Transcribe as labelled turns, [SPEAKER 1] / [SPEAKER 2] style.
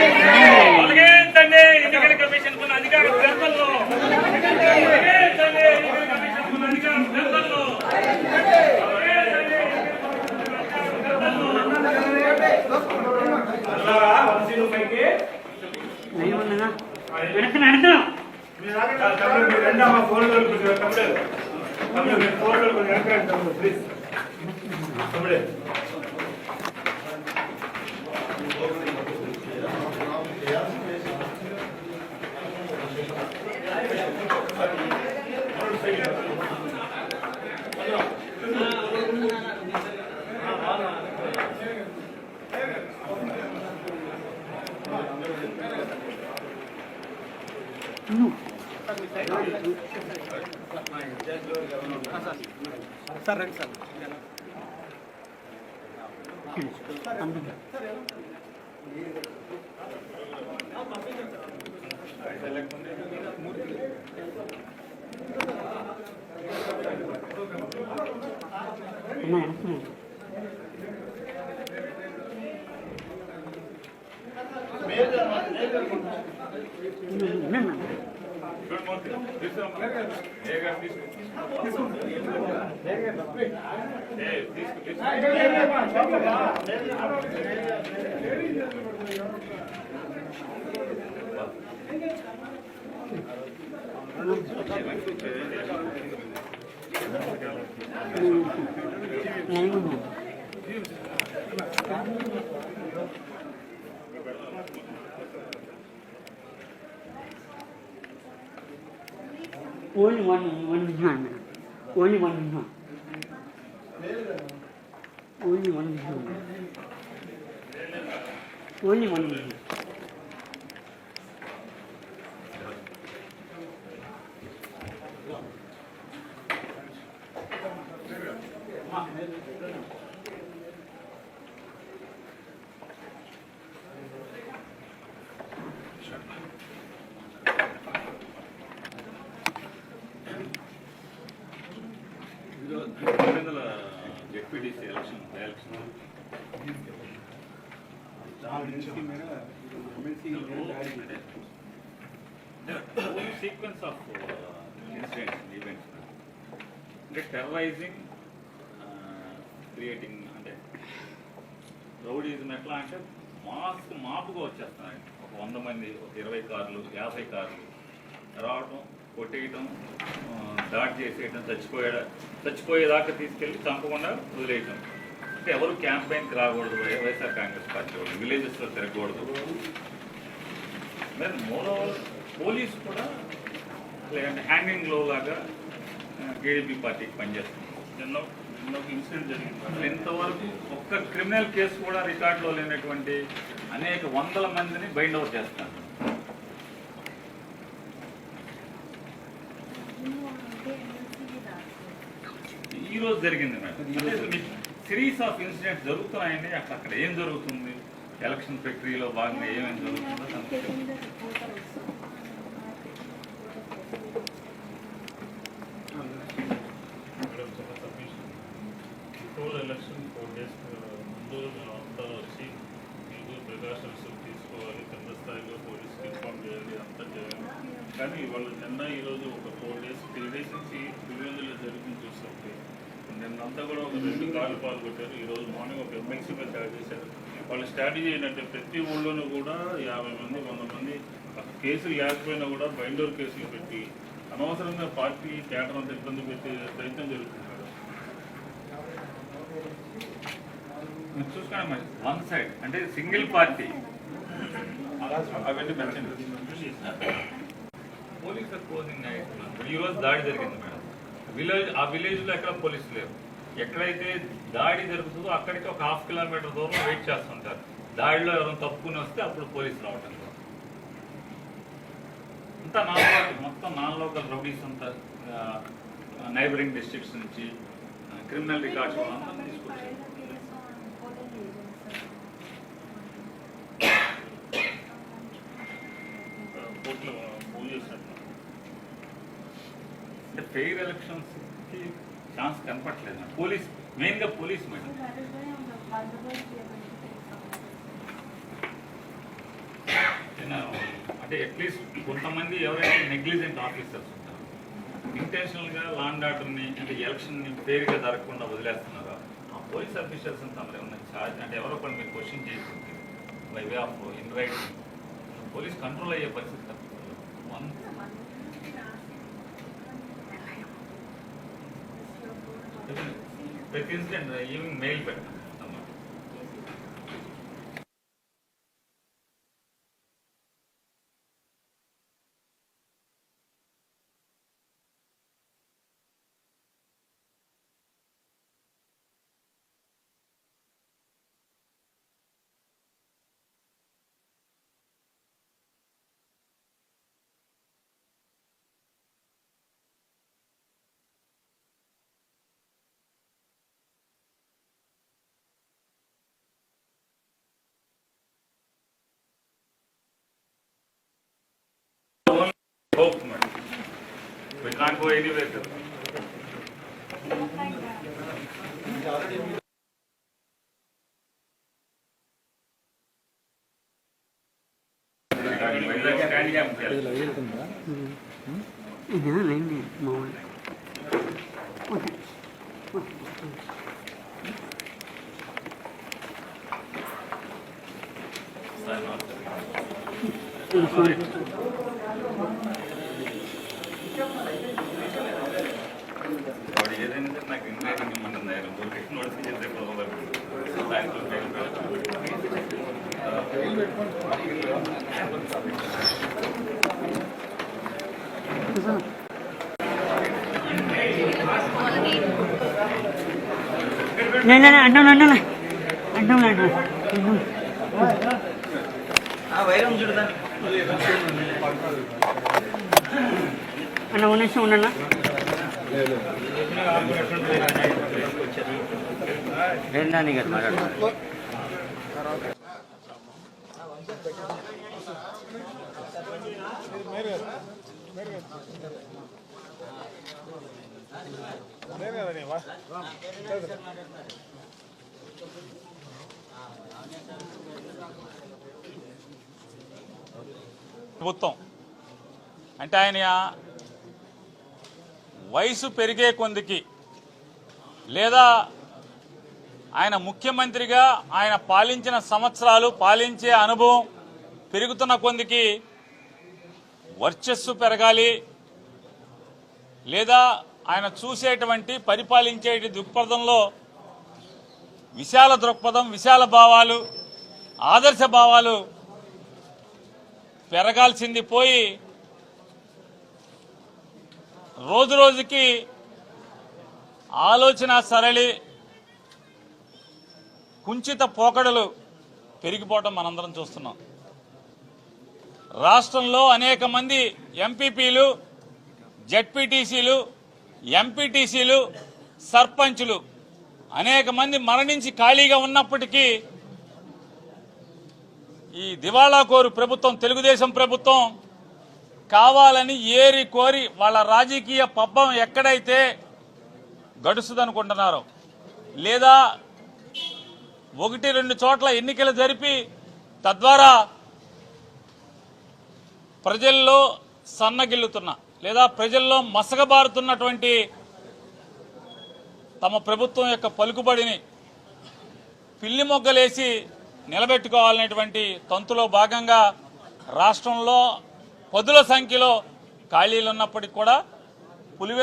[SPEAKER 1] తొలగించండి ఎన్నికల కమిషన్ ఉన్న అధికార గ్రంథంలో తొలగించండి ఎన్నికల కమిషన్ ఉన్న అధికార గ్రంథంలో
[SPEAKER 2] Only one, one hand. Only one hand. Only one hand. Only one hand.
[SPEAKER 1] Sequence of incidents events అంటే టెర్రరైజింగ్ క్రియేటింగ్ అంటే రౌడీజం ఎట్లా అంటే మాస్క్ మాపుగా వచ్చేస్తున్నాయి ఒక వంద మంది ఒక ఇరవై కార్లు యాభై కార్లు రావటం కొట్టేయటం దాడి చేసేయటం చచ్చిపోయే చచ్చిపోయేదాకా తీసుకెళ్ళి చంపకుండా వదిలేయటం ఎవరు క్యాంపెయిన్కి రాకూడదు వైఎస్ఆర్ కాంగ్రెస్ పార్టీ వాళ్ళు విలేజెస్లో తిరగకూడదు. మరి మోరో పోలీస్ కూడా లేదంటే హ్యాంగింగ్లో లాగా టీడీపీ పార్టీకి పనిచేస్తుంది.
[SPEAKER 3] నిన్న నిన్న ఒక ఇన్సిడెంట్ జరిగింది.
[SPEAKER 1] అసలు ఇంతవరకు ఒక్క క్రిమినల్ కేసు కూడా రికార్డులో లేనటువంటి అనేక వందల మందిని బైండ్ అవుట్ చేస్తాను ఈ రోజు జరిగింది మేడం. సిరీస్ ఆఫ్ ఇన్సిడెంట్స్ జరుగుతున్నాయండి. అక్కడ అక్కడ ఏం జరుగుతుంది? ఎలక్షన్ ప్రక్రియలో భాగంగా ఏమేమి జరుగుతుందో సంక్షేమం
[SPEAKER 3] madam before election four days ముందు మేము అంతా వచ్చి మీకు ప్రికాషన్స్ తీసుకోవాలి. కింద స్థాయిలో పోలీస్కి ఇన్ఫార్మ్ చేయాలి. అంతా చేయాలి. కానీ ఇవాళ నిన్న ఈరోజు ఒక ఫోర్ డేస్ త్రీ డేస్ నుంచి పులివెందులో జరిగింది చూస్తుంటే నిన్నంతా కూడా ఒక రెండు కార్లు పాల్గొట్టారు ఈరోజు మార్నింగ్ ఒక ఎమ్మెల్సీ మీద స్టార్ట్ చేశారు. వాళ్ళ స్ట్రాటజీ ఏంటంటే ప్రతి ఊళ్ళోనూ కూడా యాభై మంది వంద మంది కేసులు లేకపోయినా కూడా బైండోర్ కేసులు పెట్టి అనవసరంగా పార్టీ కేటర్ అంతా ఇబ్బంది పెట్టే ప్రయత్నం.
[SPEAKER 1] మీరు చూసుకోండి వన్ సైడ్ అంటే సింగిల్ పార్టీ అవన్నీ మెన్షన్ పోలీస్ పోజింగ్ ఈ రోజు దాడి జరిగింది మేడం. విలేజ్ ఆ విలేజ్లో ఎక్కడ పోలీసులు లేరు ఎక్కడైతే దాడి జరుగుతుందో అక్కడికి ఒక హాఫ్ కిలోమీటర్ దూరం వెయిట్ చేస్తుంటారు దాడిలో ఎవరైనా తప్పుకుని వస్తే అప్పుడు పోలీసులు రావటం అంతా నాన్ లోకల్ మొత్తం నాన్ లోకల్ రౌడీస్ అంతా నైబరింగ్ డిస్ట్రిక్ట్స్ నుంచి క్రిమినల్ రికార్డ్స్ అంతా తీసుకొచ్చారు. అంటే ఫెయిర్ ఎలక్షన్స్కి ఛాన్స్ కనపట్లేదు పోలీస్ మెయిన్గా పోలీస్ మేడం.
[SPEAKER 4] అంటే అట్లీస్ట్ కొంతమంది ఎవరైతే నెగ్లిజెంట్ ఆఫీసర్స్ ఉంటారు. ఇంటెన్షనల్గా లాండ్ ఆర్డర్ని అంటే ఎలక్షన్ని పేరుగా జరగకుండా వదిలేస్తున్నారా? ఆ పోలీస్ ఆఫీసర్స్ తమరు ఏమన్నా ఛార్జ్ అంటే ఎవరో కొన్ని మీరు క్వశ్చన్ చేసి by way of in right police control అయ్యే పరిస్థితి తప్పుతుంది. వన్ ప్రతి ఇన్సిడెంట్ ఈవినింగ్ మెయిల్ పెట్టండి hope, madam. We can't go anywhere. sir. Vizag stand camp చేస్తాం.
[SPEAKER 2] ఇదే నేను మామూలు
[SPEAKER 4] సార్, నమస్తే. ఏదైనా సరే నాకు ఇంగ్లీష్ ఇమ్మంటుంది ఆయన దొరికి నోటీస్ చేస్తే పోవాలి సాయంత్రం టైం
[SPEAKER 2] నేను అంటాను అంటాను అంటాను అంటాను అన్న ఉన్న నిమిషం ఉండన్నా
[SPEAKER 5] కదా
[SPEAKER 1] ప్రభుత్వం. అంటే ఆయన వయసు పెరిగే కొందికి లేదా ఆయన ముఖ్యమంత్రిగా ఆయన పాలించిన సంవత్సరాలు పాలించే అనుభవం పెరుగుతున్న కొందికి వర్చస్సు పెరగాలి లేదా ఆయన చూసేటువంటి పరిపాలించే దృక్పథంలో విశాల దృక్పథం విశాల భావాలు ఆదర్శ భావాలు పెరగాల్సింది పోయి రోజు రోజుకి ఆలోచన సరళి కుంచిత పోకడలు పెరిగిపోవటం మనందరం చూస్తున్నాం. రాష్ట్రంలో అనేక మంది ఎంపీపీలు జడ్పీటీసీలు ఎంపీటీసీలు సర్పంచులు అనేక మంది మరణించి ఖాళీగా ఉన్నప్పటికీ ఈ దివాళా కోరు ప్రభుత్వం తెలుగుదేశం ప్రభుత్వం కావాలని ఏరి కోరి వాళ్ళ రాజకీయ పబ్బం ఎక్కడైతే గడుస్తుందనుకుంటున్నారో లేదా ఒకటి రెండు చోట్ల ఎన్నికలు జరిపి తద్వారా ప్రజల్లో సన్నగిల్లుతున్న లేదా ప్రజల్లో మసగబారుతున్నటువంటి తమ ప్రభుత్వం యొక్క పలుకుబడిని పిల్లి మొగ్గలేసి నిలబెట్టుకోవాలనేటువంటి తంతులో భాగంగా రాష్ట్రంలో పదుల సంఖ్యలో ఖాళీలు ఉన్నప్పటికీ కూడా పులివెందు